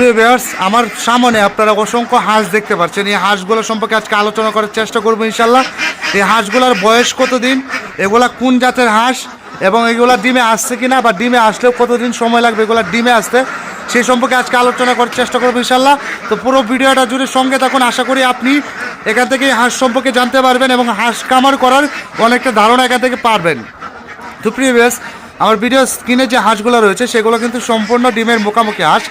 প্রিয় ভিউয়ার্স আমার সামনে আপনারা অসংখ্য হাঁস দেখতে পাচ্ছেন। এই হাঁসগুলো সম্পর্কে আজকে আলোচনা করার চেষ্টা করব ইনশাল্লাহ এই হাঁসগুলোর বয়স কতদিন? এগুলা কোন জাতের হাঁস? এবং এগুলা ডিমে আসছে কিনা বা ডিমে আসলেও কতদিন সময় লাগবে এগুলা ডিমে আসতে? সেই সম্পর্কে আজকে আলোচনা করার চেষ্টা করব ইনশাল্লাহ তো পুরো ভিডিওটা জুড়ে সঙ্গে থাকুন। আশা করি আপনি এখান থেকে হাঁস সম্পর্কে জানতে পারবেন এবং হাঁস কামার করার অনেকটা ধারণা এখান থেকে পারবেন। তো প্রিভিয়াস আমার ভিডিও স্ক্রিনে যে হাঁসগুলো রয়েছে, সেগুলো কিন্তু সম্পূর্ণ ডিমের মুখামুখি হাঁস।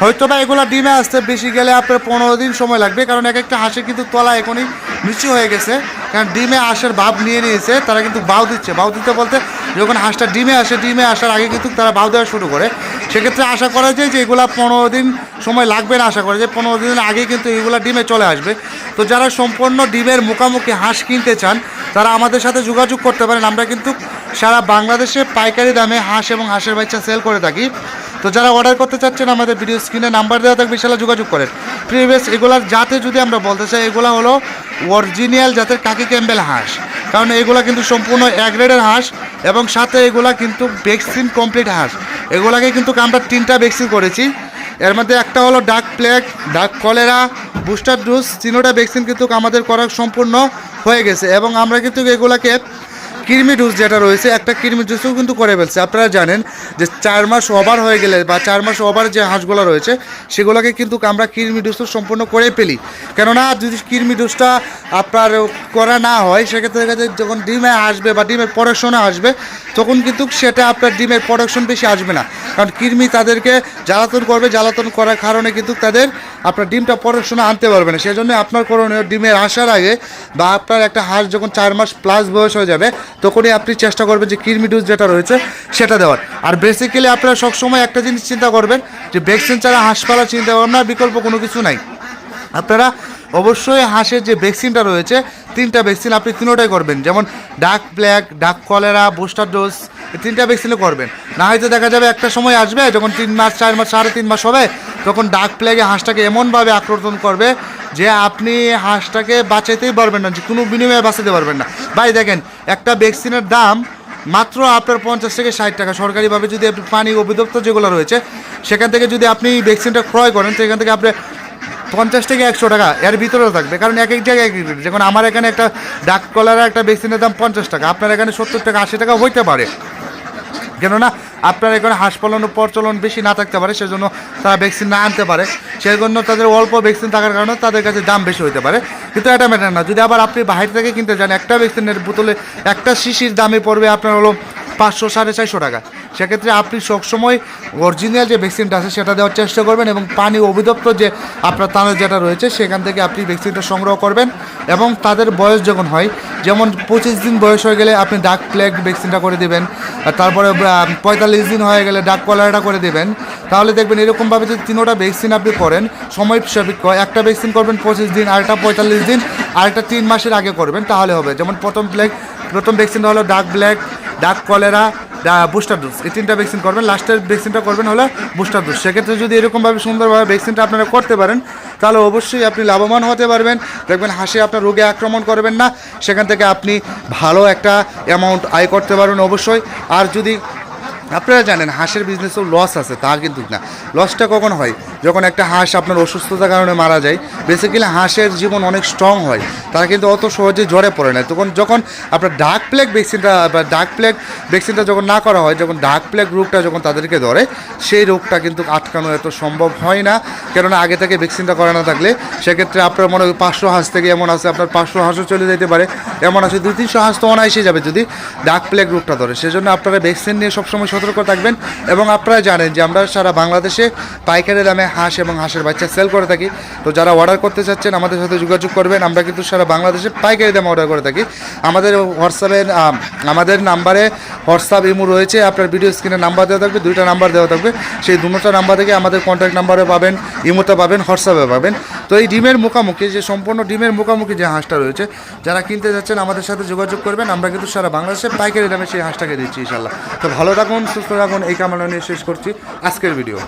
হয়তো বা এগুলো ডিমে আসতে বেশি গেলে আপনার পনেরো দিন সময় লাগবে, কারণ এক একটা হাঁসের কিন্তু তলা এখনই নিচু হয়ে গেছে। কারণ ডিমে আসার ভাব নিয়ে নিয়েছে, তারা কিন্তু বাউ দিচ্ছে। বাউ দিতে বলতে যখন হাঁসটা ডিমে আসে, ডিমে আসার আগে কিন্তু তারা বাউ দেওয়া শুরু করে। সেক্ষেত্রে আশা করা যায় যে এগুলো পনেরো দিন সময় লাগবে না আশা করা যায়। পনেরো দিনের আগে কিন্তু এগুলা ডিমে চলে আসবে। তো যারা সম্পূর্ণ ডিমের মুখামুখি হাঁস কিনতে চান, তারা আমাদের সাথে যোগাযোগ করতে পারেন। আমরা কিন্তু সারা বাংলাদেশে পাইকারি দামে হাঁস এবং হাঁসের বাচ্চা সেল করে থাকি। তো যারা অর্ডার করতে চাচ্ছেন, আমাদের ভিডিও স্ক্রিনে নাম্বার দেওয়া থাকবে সেটা যোগাযোগ করেন। প্রিভিয়াস এগুলার জাতে যদি আমরা বলতে চাই, এগুলা হলো অরিজিনাল জাতের কাকি ক্যাম্বেল হাঁস। কারণ এগুলা কিন্তু সম্পূর্ণ এক গ্রেডের হাঁস। এবং সাথে এগুলা কিন্তু ভ্যাকসিন কমপ্লিট হাঁস। এগুলাকে কিন্তু আমরা তিনটা ভ্যাকসিন করেছি। এর মধ্যে একটা হলো duck plague, duck cholera, booster dose, তিনোটা ভ্যাকসিন কিন্তু আমাদের করা সম্পূর্ণ হয়ে গেছে। এবং আমরা কিন্তু এগুলাকে কৃমি ডোজ যেটা রয়েছে, একটা কৃমি ডোজও কিন্তু করে ফেলছে। আপনারা জানেন যে চার মাস ওভার হয়ে গেলে বা চার মাস ওভার যে হাঁসগুলো রয়েছে, সেগুলোকে কিন্তু আমরা কৃমি ডোজও সম্পূর্ণ করে ফেলি। কেননা, যদি কৃমি ডোজটা আপনার করা না হয়, সেক্ষেত্রে দেখা যায় যখন ডিমে আসবে বা ডিমের প্রোডাকশনে আসবে, তখন কিন্তু সেটা আপনার ডিমের প্রোডাকশন বেশি আসবে না। কারণ কৃমি তাদেরকে জ্বালাতন করবে, জ্বালাতন করার কারণে কিন্তু তাদের আপনার ডিমটা প্রোডাকশনে আনতে পারবে না। সেই জন্য আপনার করণীয় ডিমের আসার আগে বা আপনার একটা হাঁস যখন চার মাস প্লাস বয়স হয়ে যাবে তখনই আপনি চেষ্টা করবেন যে কৃমি ডোজ যেটা রয়েছে সেটা দেওয়ার। আর বেসিক্যালি আপনারা সবসময় একটা জিনিস চিন্তা করবেন যে ভ্যাকসিন ছাড়া হাঁস পালা চিন্তা ভাবনা, বিকল্প কোনো কিছু নাই। আপনারা অবশ্যই হাঁসের যে ভ্যাকসিনটা রয়েছে, তিনটা ভ্যাকসিন আপনি তিনোটাই করবেন। যেমন ডাক ব্ল্যাক ডাক কলেরা বুস্টার ডোজ এই তিনটা ভ্যাকসিনও করবেন। না হয়তো দেখা যাবে একটা সময় আসবে, যখন তিন মাস, চার মাস, সাড়ে তিন মাস হবে, তখন ডাক প্লেগে হাঁসটাকে এমনভাবে আক্রমণ করবে যে আপনি হাঁসটাকে বাঁচাইতেই পারবেন না, যে কোনো বিনিময়ে বাঁচাতে পারবেন না। ভাই দেখেন, একটা ভ্যাকসিনের দাম মাত্র আপনার পঞ্চাশ থেকে ষাট টাকা। সরকারিভাবে যদি আপনি পানি অধিদপ্তর যেগুলো রয়েছে, সেখান থেকে যদি আপনি ভ্যাকসিনটা ক্রয় করেন তো এখান থেকে আপনি পঞ্চাশ থেকে একশো টাকা এর ভিতরেও থাকবে। কারণ এক এক জায়গায় এক এক rate। যেমন আমার এখানে একটা ডাক কলার একটা ভ্যাকসিনের দাম পঞ্চাশ টাকা, আপনার এখানে সত্তর টাকা, আশি টাকা হইতে পারে। কেননা আপনার এখানে হাঁস প্রচলন বেশি না থাকতে পারে, সেজন্য তারা ভ্যাকসিন না আনতে পারে। সেই জন্য তাদের অল্প ভ্যাকসিন থাকার কারণে তাদের কাছে দাম বেশি হতে পারে। কিন্তু এটা ম্যাটার না। যদি আবার আপনি বাইরে থেকে কিনতে চান একটা ভ্যাকসিনের বোতলে একটা শিশির দামে পড়বে আপনার হলো পাঁচশো, সাড়ে চারশো টাকা। সেক্ষেত্রে আপনি সবসময় অরিজিনাল যে ভ্যাকসিনটা আছে, সেটা দেওয়ার চেষ্টা করবেন এবং পানি অভিদপ্তর যে আপনার তাদের যেটা রয়েছে, সেখান থেকে আপনি ভ্যাকসিনটা সংগ্রহ করবেন এবং তাদের বয়স যখন হয়, যেমন পঁচিশ দিন বয়স হয়ে গেলে আপনি ডাক প্লেগ ভ্যাকসিনটা করে দেবেন তারপরে পঁয়তাল্লিশ দিন হয়ে গেলে ডাক কলারটা করে দেবেন। তাহলে দেখবেন এরকমভাবে যদি তিনোটা ভ্যাকসিন আপনি করেন, সময় সাপেক্ষ একটা ভ্যাকসিন করবেন পঁচিশ দিন, আরেকটা পঁয়তাল্লিশ দিন, আরেকটা তিন মাসের আগে করবেন, তাহলে হবে। যেমন প্রথম প্লেগ প্রথম ভ্যাকসিনটা হলো ডাক ব্ল্যাক ডাক কলেরা বুস্টার ডোজ এই তিনটা ভ্যাকসিন করবেন লাস্টের ভ্যাকসিনটা করবেন হলো বুস্টার ডোজ সেক্ষেত্রে যদি এরকমভাবে সুন্দরভাবে ভ্যাকসিনটা আপনারা করতে পারেন, তাহলে অবশ্যই আপনি লাভবান হতে পারবেন। দেখবেন হাসি আপনার রোগে আক্রমণ করবেন না। সেখান থেকে আপনি ভালো একটা অ্যামাউন্ট আয় করতে পারবেন অবশ্যই। আর যদি আপনারা জানেন, হাঁসের বিজনেসেও লস আছে, তা কিন্তু না। লসটা কখন হয়? যখন একটা হাঁস আপনার অসুস্থতার কারণে মারা যায় বেসিক্যালি হাঁসের জীবন অনেক স্ট্রং হয়, তারা কিন্তু অত সহজে জ্বরে পড়ে না। তখন যখন আপনার ডাক প্লেগ ভ্যাকসিনটা বা ডাক প্লেগ ভ্যাকসিনটা যখন না করা হয়, যখন ডাক প্লেগ রোগটা যখন তাদেরকে ধরে, সেই রোগটা কিন্তু আটকানো এত সম্ভব হয় না। কেননা আগে থেকে ভ্যাকসিনটা করা না থাকলে, সেক্ষেত্রে আপনার মনে হয় পাঁচশো হাঁস থেকে এমন আছে, আপনার পাঁচশো হাঁসও চলে যেতে পারে। এমন আছে, দুই, তিনশো হাঁস তো অনায়াসে যাবে যদি ডাক প্লেগ রোগটা ধরে। সেজন্য আপনারা ভ্যাকসিন নিয়ে সবসময় সতর্ক থাকবেন এবং আপনারা জানেন যে আমরা সারা বাংলাদেশে পাইকারি দামে হাঁস এবং হাঁসের বাচ্চা সেল করে থাকি। তো যারা অর্ডার করতে চাচ্ছেন, আমাদের সাথে যোগাযোগ করবেন। আমরা কিন্তু সারা বাংলাদেশে পাইকারি দামে অর্ডার করে থাকি। আমাদের হোয়াটসঅ্যাপের আমাদের নাম্বারে হোয়াটসঅ্যাপ ইমো রয়েছে। আপনার ভিডিও স্ক্রিনে নাম্বার দেওয়া থাকবে, দুইটা নাম্বার দেওয়া থাকবে। সেই দুটো নাম্বার থেকে আমাদের কন্ট্যাক্ট নাম্বারে পাবেন, ইমোতে পাবেন হোয়াটসঅ্যাপে পাবেন। তো এই ডিমের মুখামুখি, যে সম্পূর্ণ ডিমের মুখামুখি যে হাঁসটা রয়েছে, যারা কিনতে যাচ্ছেন, আমাদের সাথে যোগাযোগ করবেন। আমরা কিন্তু সারা বাংলাদেশে পাইকারি দামে সেই হাঁসটাকে দিচ্ছি ইনশাল্লাহ তো ভালো থাকুন সুস্থ রাখুন এই কামনা নিয়ে শেষ করছি। আজকের ভিডিও।